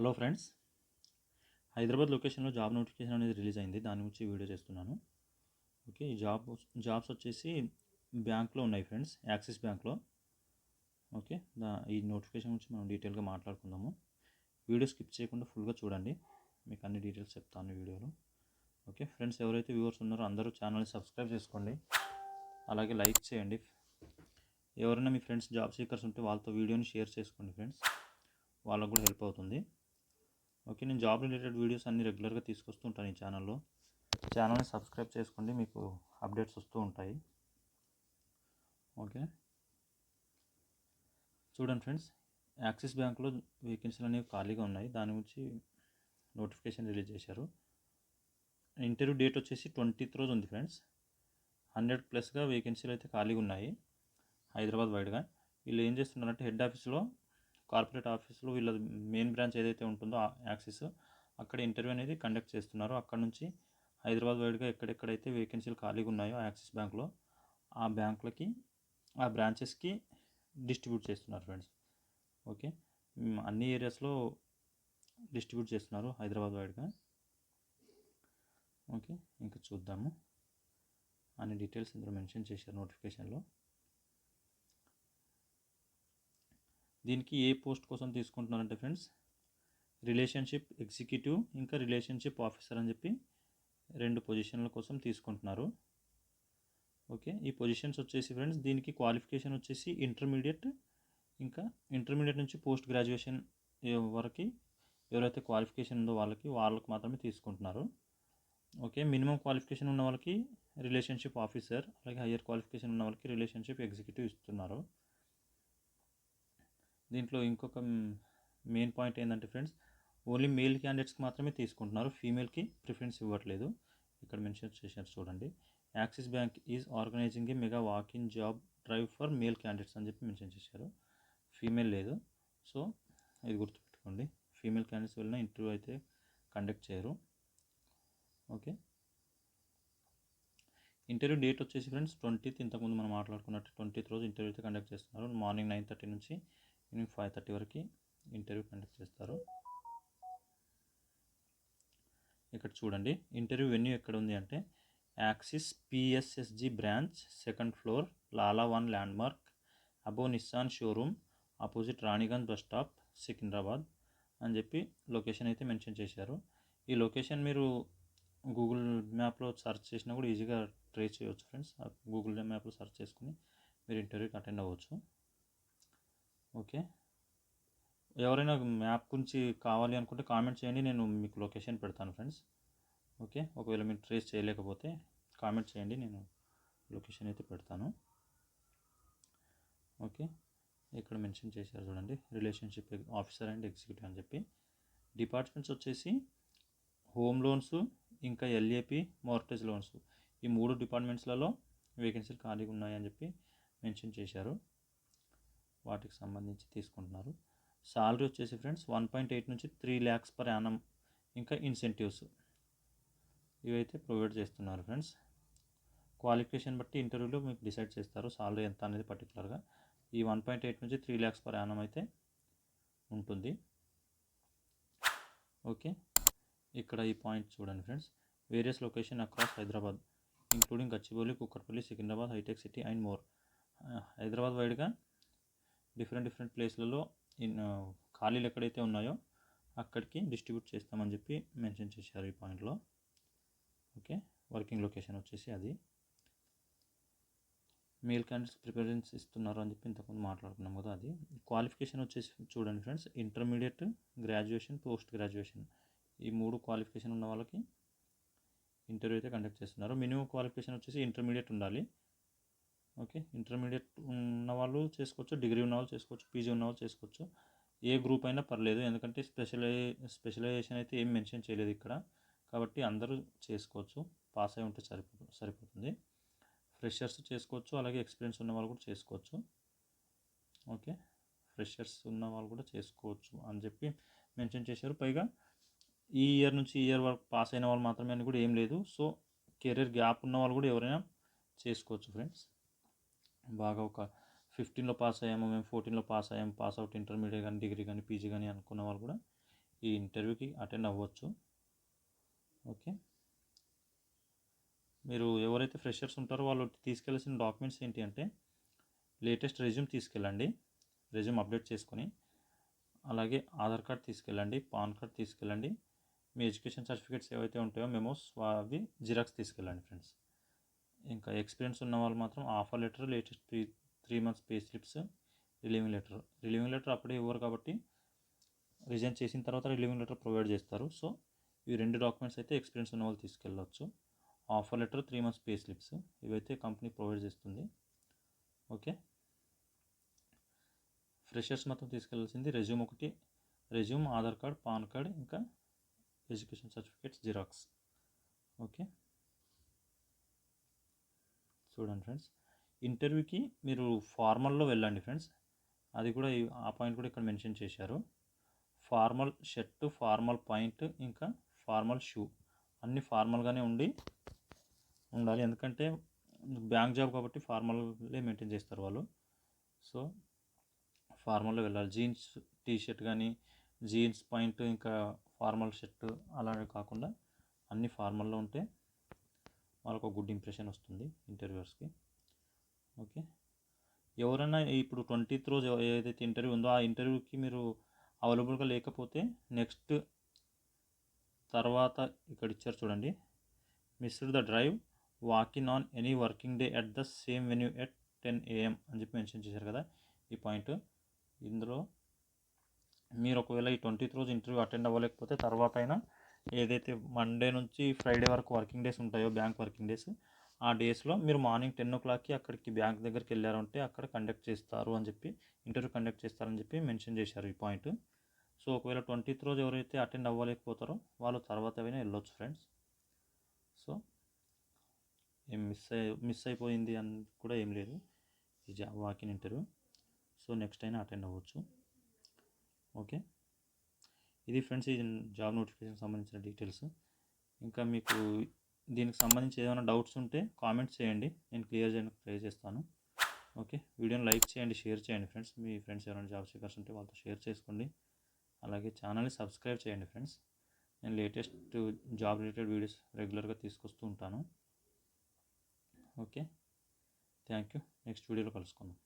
Hello friends. Hyderabad లొకేషన్లో job notification అనేది release అయింది. దాని గురించి వీడియో చేస్తున్నాను. ఓకే ఈ జాబ్ జాబ్స్ వచ్చేసి బ్యాంక్లో ఉన్నాయి ఫ్రెండ్స్ యాక్సిస్ బ్యాంక్లో. ఓకే దా ఈ నోటిఫికేషన్ గురించి మనం డీటెయిల్గా మాట్లాడుకుందాము. వీడియో స్కిప్ చేయకుండా ఫుల్గా చూడండి. మీకు అన్ని డీటెయిల్స్ చెప్తాను వీడియోలో. ఓకే ఫ్రెండ్స్ ఎవరైతే వ్యూవర్స్ ఉన్నారో అందరూ ఛానల్ని సబ్స్క్రైబ్ చేసుకోండి. అలాగే లైక్ చేయండి. ఎవరైనా మీ ఫ్రెండ్స్ జాబ్ సీకర్స్ ఉంటే వాళ్ళతో వీడియోని షేర్ చేసుకోండి ఫ్రెండ్స్. వాళ్ళకు కూడా హెల్ప్ అవుతుంది. ఓకే నేను జాబ్ రిలేటెడ్ వీడియోస్ అన్ని రెగ్యులర్గా తీసుకొస్తూ ఉంటాను ఈ ఛానల్లో. ఛానల్ని సబ్స్క్రైబ్ చేసుకోండి మీకు అప్డేట్స్ వస్తూ ఉంటాయి. ఓకే. చూడండి ఫ్రెండ్స్ యాక్సిస్ బ్యాంక్లో వేకెన్సీలు అనేవి ఖాళీగా ఉన్నాయి. దాని గురించి నోటిఫికేషన్ రిలీజ్ చేశారు. ఇంటర్వ్యూ డేట్ వచ్చేసి ట్వంటీత్ రోజు ఉంది ఫ్రెండ్స్. హండ్రెడ్ ప్లస్గా వేకెన్సీలు అయితే ఖాళీగా ఉన్నాయి హైదరాబాద్ వైడ్గా. వీళ్ళు ఏం చేస్తున్నారంటే హెడ్ ఆఫీస్లో కార్పొరేట్ ఆఫీసులు వీళ్ళ మెయిన్ బ్రాంచ్ ఏదైతే ఉంటుందో ఆ యాక్సిస్ అక్కడ ఇంటర్వ్యూ అనేది కండక్ట్ చేస్తున్నారు. అక్కడ నుంచి హైదరాబాద్ వైడ్గా ఎక్కడెక్కడైతే వేకెన్సీలు ఖాళీగా ఉన్నాయో యాక్సిస్ బ్యాంక్లో ఆ బ్యాంకులకి ఆ బ్రాంచెస్కి డిస్ట్రిబ్యూట్ చేస్తున్నారు ఫ్రెండ్స్ ఓకే? అన్ని ఏరియాస్లో డిస్ట్రిబ్యూట్ చేస్తున్నారు హైదరాబాద్ వైడ్గా. ఓకే? ఇంకా చూద్దాము. అన్ని డీటెయిల్స్ ఇందులో మెన్షన్ చేశారు నోటిఫికేషన్లో దీనికి ఏ పోస్ట్ కోసం తీసుకుంటున్నారంటే ఫ్రెండ్స్ రిలేషన్షిప్ ఎగ్జిక్యూటివ్ ఇంకా రిలేషన్షిప్ ఆఫీసర్ అని చెప్పి రెండు పొజిషన్ల కోసం తీసుకుంటున్నారు. ఓకే ఈ పొజిషన్స్ వచ్చేసి ఫ్రెండ్స్ దీనికి క్వాలిఫికేషన్ వచ్చేసి ఇంటర్మీడియట్ ఇంకా ఇంటర్మీడియట్ నుంచి పోస్ట్ గ్రాడ్యుయేషన్ వరకు ఎవరైతే క్వాలిఫికేషన్ ఉందో వాళ్ళకి వాళ్ళకి మాత్రమే తీసుకుంటున్నారు. ఓకే మినిమం క్వాలిఫికేషన్ ఉన్న వాళ్ళకి రిలేషన్షిప్ ఆఫీసర్ అలాగే హయ్యర్ క్వాలిఫికేషన్ ఉన్న వాళ్ళకి రిలేషన్షిప్ ఎగ్జిక్యూటివ్ ఇస్తున్నారు. దీంట్లో ఇంకొక మెయిన్ పాయింట్ ఏంటంటే ఫ్రెండ్స్ ఓన్లీ మేల్ క్యాండిడేట్స్కి మాత్రమే తీసుకుంటున్నారు. ఫీమేల్కి ప్రిఫరెన్స్ ఇవ్వట్లేదు. ఇక్కడ మెన్షన్ చేశారు చూడండి. Axis bank is organising a mega walking job drive for male candidates అని చెప్పి మెన్షన్ చేశారు. ఫీమేల్ లేదు. సో ఇది గుర్తుపెట్టుకోండి. ఫీమేల్ క్యాండిడేట్స్ వెళ్ళిన ఇంటర్వ్యూ అయితే కండక్ట్ చేయరు. ఓకే ఇంటర్వ్యూ డేట్ వచ్చేసి ఫ్రెండ్స్ ట్వంటీత్ ఇంతకుముందు మనం మాట్లాడుకున్నట్టు ట్వంటీత్ రోజు ఇంటర్వ్యూ అయితే కండక్ట్ చేస్తున్నారు. మార్నింగ్ నైన్ థర్టీ నుంచి ఈవినింగ్ ఫైవ్ థర్టీ వరకు ఇంటర్వ్యూ కండక్ట్ చేస్తారు. ఇక్కడ చూడండి ఇంటర్వ్యూ వెన్యూ ఎక్కడ ఉంది అంటే Axis PSSG branch second floor Lala one landmark అబో Nissan showroom opposite Raniganj bus stop Secunderabad అని చెప్పి లొకేషన్ అయితే మెన్షన్ చేశారు. ఈ లొకేషన్ మీరు గూగుల్ మ్యాప్లో సెర్చ్ చేసినా కూడా ఈజీగా ట్రేస్ చేయవచ్చు ఫ్రెండ్స్. గూగుల్ మ్యాప్లో సెర్చ్ చేసుకుని మీరు ఇంటర్వ్యూకి అటెండ్ అవ్వచ్చు. ఓకే. ఎవరైనా మ్యాప్ గురించి కావాలి అనుకుంటే కామెంట్ చేయండి నేను మీకు లొకేషన్ పెడతాను ఫ్రెండ్స్. ఓకే. ఒకవేళ మీరు ట్రేస్ చేయలేకపోతే కామెంట్ చేయండి నేను లొకేషన్ అయితే పెడతాను. ఓకే. ఇక్కడ మెన్షన్ చేశారు చూడండి రిలేషన్షిప్ ఆఫీసర్ అండ్ ఎగ్జిక్యూటివ్ అని చెప్పి. డిపార్ట్మెంట్స్ వచ్చేసి హోమ్ లోన్స్ ఇంకా ఎల్ఏపి మార్టేజ్ లోన్స్. ఈ మూడు డిపార్ట్మెంట్స్లలో వేకెన్సీలు ఖాళీగా ఉన్నాయని చెప్పి మెన్షన్ చేశారు. వాటికి సంబంధించి తీసుకుంటున్నారు. సాలరీ వచ్చేసి ఫ్రెండ్స్ వన్ పాయింట్ ఎయిట్ నుంచి త్రీ ల్యాక్స్ పర్ యానం ఇంకా ఇన్సెంటివ్స్ ఇవైతే ప్రొవైడ్ చేస్తున్నారు ఫ్రెండ్స్. క్వాలిఫికేషన్ బట్టి ఇంటర్వ్యూలో మీకు డిసైడ్ చేస్తారు సాలరీ ఎంత అనేది పర్టికులర్గా. ఈ వన్ పాయింట్ ఎయిట్ నుంచి త్రీ ల్యాక్స్ పర్ యానం అయితే ఉంటుంది. ఓకే. ఇక్కడ ఈ పాయింట్ చూడండి friends. Various location across Hyderabad including Gachibowli Kukatpally Secunderabad hitech city and more. Hyderabad వైడ్గా డిఫరెంట్ డిఫరెంట్ ప్లేస్లలో ఇన్ ఖాళీలు ఎక్కడైతే ఉన్నాయో అక్కడికి డిస్ట్రిబ్యూట్ చేస్తామని చెప్పి మెన్షన్ చేశారు ఈ పాయింట్లో. ఓకే? వర్కింగ్ లొకేషన్ వచ్చేసి అది. మేల్ క్యాండిడేట్స్ ప్రిఫరెన్స్ ఇస్తున్నారు అని చెప్పి ఇంతకుముందు మాట్లాడుకున్నాం కదా అది. క్వాలిఫికేషన్ వచ్చేసి చూడండి friends intermediate graduation post graduation. ఈ మూడు క్వాలిఫికేషన్ ఉన్న వాళ్ళకి ఇంటర్వ్యూ అయితే కండక్ట్ చేస్తున్నారు. మినిమం క్వాలిఫికేషన్ వచ్చేసి ఇంటర్మీడియట్ ఉండాలి. ఓకే. ఇంటర్మీడియట్ ఉన్న వాళ్ళు చేసుకోవచ్చు డిగ్రీ ఉన్న వాళ్ళు చేసుకోవచ్చు పీజీ ఉన్న వాళ్ళు చేసుకోవచ్చు. ఏ గ్రూప్ అయినా పర్లేదు. ఎందుకంటే స్పెషలై స్పెషలైజేషన్ అయితే ఏం మెన్షన్ చేయలేదు ఇక్కడ. కాబట్టి అందరూ చేసుకోవచ్చు. పాస్ అయి ఉంటే సరిపో సరిపోతుంది. ఫ్రెషర్స్ చేసుకోవచ్చు. అలాగే ఎక్స్పీరియన్స్ ఉన్న వాళ్ళు కూడా చేసుకోవచ్చు. ఓకే. ఫ్రెషర్స్ ఉన్న వాళ్ళు కూడా చేసుకోవచ్చు అని చెప్పి మెన్షన్ చేశారు. పైగా ఈ ఇయర్ నుంచి ఈ ఇయర్ వరకు పాస్ అయిన వాళ్ళు మాత్రమే అని కూడా ఏం లేదు. సో కెరీర్ గ్యాప్ ఉన్న వాళ్ళు కూడా ఎవరైనా చేసుకోవచ్చు ఫ్రెండ్స్. బాగా ఒక ఫిఫ్టీన్లో పాస్ అయ్యాము మేము ఫోర్టీన్లో పాస్ అయ్యాము పాస్ అవుట్ ఇంటర్మీడియట్ కానీ డిగ్రీ కానీ పీజీ కానీ అనుకున్న వాళ్ళు కూడా ఈ ఇంటర్వ్యూకి అటెండ్ అవ్వచ్చు. ఓకే. మీరు ఎవరైతే ఫ్రెషర్స్ ఉంటారో వాళ్ళు తీసుకెళ్ళాల్సిన డాక్యుమెంట్స్ ఏంటి అంటే లేటెస్ట్ రెజ్యూమ్ తీసుకెళ్ళండి రెజ్యూమ్ అప్డేట్ చేసుకొని అలాగే ఆధార్ కార్డ్ తీసుకెళ్ళండి పాన్ కార్డ్ తీసుకెళ్ళండి మీ ఎడ్యుకేషన్ సర్టిఫికేట్స్ ఏవైతే ఉంటాయో మేము అవి జిరాక్స్ తీసుకెళ్ళండి ఫ్రెండ్స్. ఇంకా ఎక్స్పీరియన్స్ ఉన్న వాళ్ళు మాత్రం offer letter latest three three months pay slips relieving letter relieving letter అప్పుడే ఇవ్వరు కాబట్టి రిజైన్ చేసిన తర్వాత రిలీవింగ్ లెటర్ ప్రొవైడ్ చేస్తారు. సో ఈ రెండు డాక్యుమెంట్స్ అయితే ఎక్స్పీరియన్స్ ఉన్న వాళ్ళు తీసుకెళ్ళవచ్చు offer letter three months pay slips ఇవైతే కంపెనీ ప్రొవైడ్ చేస్తుంది. ఓకే ఫ్రెషర్స్ మొత్తం తీసుకెళ్ళాల్సింది రెజ్యూమ్ ఒకటి resume Aadhaar card PAN card ఇంకా ఎడ్యుకేషన్ సర్టిఫికేట్స్ జిరాక్స్ ఓకే చూడండి ఫ్రెండ్స్. ఇంటర్వ్యూకి మీరు ఫార్మల్లో వెళ్ళండి ఫ్రెండ్స్. అది కూడా ఆ పాయింట్ కూడా ఇక్కడ మెన్షన్ చేశారు. ఫార్మల్ షర్ట్ ఫార్మల్ పాయింట్ ఇంకా ఫార్మల్ షూ. అన్నీ ఫార్మల్గానే ఉండి ఉండాలి. ఎందుకంటే బ్యాంక్ జాబ్ కాబట్టి ఫార్మల్లే మెయింటైన్ చేస్తారు వాళ్ళు. సో ఫార్మల్లో వెళ్ళాలి. జీన్స్ టీ షర్ట్ కానీ జీన్స్ పాయింట్ ఇంకా ఫార్మల్ షర్ట్ అలాంటివి కాకుండా అన్ని ఫార్మల్లో ఉంటే వాళ్ళకు ఒక గుడ్ ఇంప్రెషన్ వస్తుంది ఇంటర్వ్యూర్స్కి ఓకే. ఎవరైనా ఇప్పుడు ట్వంటీత్ రోజు ఏదైతే ఇంటర్వ్యూ ఉందో ఆ ఇంటర్వ్యూకి మీరు అవైలబుల్గా లేకపోతే నెక్స్ట్ తర్వాత ఇక్కడ ఇచ్చారు చూడండి. Missed the drive walking on any working day at the same venue at ten AM అని చెప్పి మెన్షన్ చేశారు కదా ఈ పాయింట్ ఇందులో మీరు ఒకవేళ ఈ ట్వంటీత్ రోజు ఇంటర్వ్యూ అటెండ్ అవ్వలేకపోతే తర్వాత అయినా ఏదైతే మండే నుంచి ఫ్రైడే వరకు వర్కింగ్ డేస్ ఉంటాయో బ్యాంక్ వర్కింగ్ డేస్ ఆ డేస్లో మీరు మార్నింగ్ టెన్ ఓ క్లాక్కి అక్కడికి బ్యాంక్ దగ్గరికి వెళ్ళారంటే అక్కడ కండక్ట్ చేస్తారు అని చెప్పి ఇంటర్వ్యూ కండక్ట్ చేస్తారని చెప్పి మెన్షన్ చేశారు ఈ పాయింట్ సో ఒకవేళ ట్వంటీత్ రోజు ఎవరైతే అటెండ్ అవ్వలేకపోతారో వాళ్ళు తర్వాత అయినా వెళ్ళొచ్చు ఫ్రెండ్స్ సో ఏం మిస్ అయి మిస్ అయిపోయింది అని కూడా ఏం లేదు. ఈ job walk in interview so next అయినా అటెండ్ అవ్వచ్చు. ఓకే ఇది ఫ్రెండ్స్ ఇది జాబ్ నోటిఫికేషన్ సంబంధించిన డీటెయిల్స్. ఇంకా మీకు దీనికి సంబంధించి ఏమైనా డౌట్స్ ఉంటే కామెంట్స్ చేయండి. నేను క్లియర్ చేయడానికి ట్రై చేస్తాను. ఓకే? వీడియోని లైక్ చేయండి షేర్ చేయండి ఫ్రెండ్స్. మీ ఫ్రెండ్స్ ఎవరైనా జాబ్ సీకర్స్ ఉంటే వాళ్ళతో షేర్ చేసుకోండి. అలాగే ఛానల్ని సబ్స్క్రైబ్ చేయండి ఫ్రెండ్స్. నేను లేటెస్ట్ జాబ్ రిలేటెడ్ వీడియోస్ రెగ్యులర్గా తీసుకొస్తూ ఉంటాను. ఓకే? Thank you. నెక్స్ట్ వీడియోలో కలుసుకుందాం.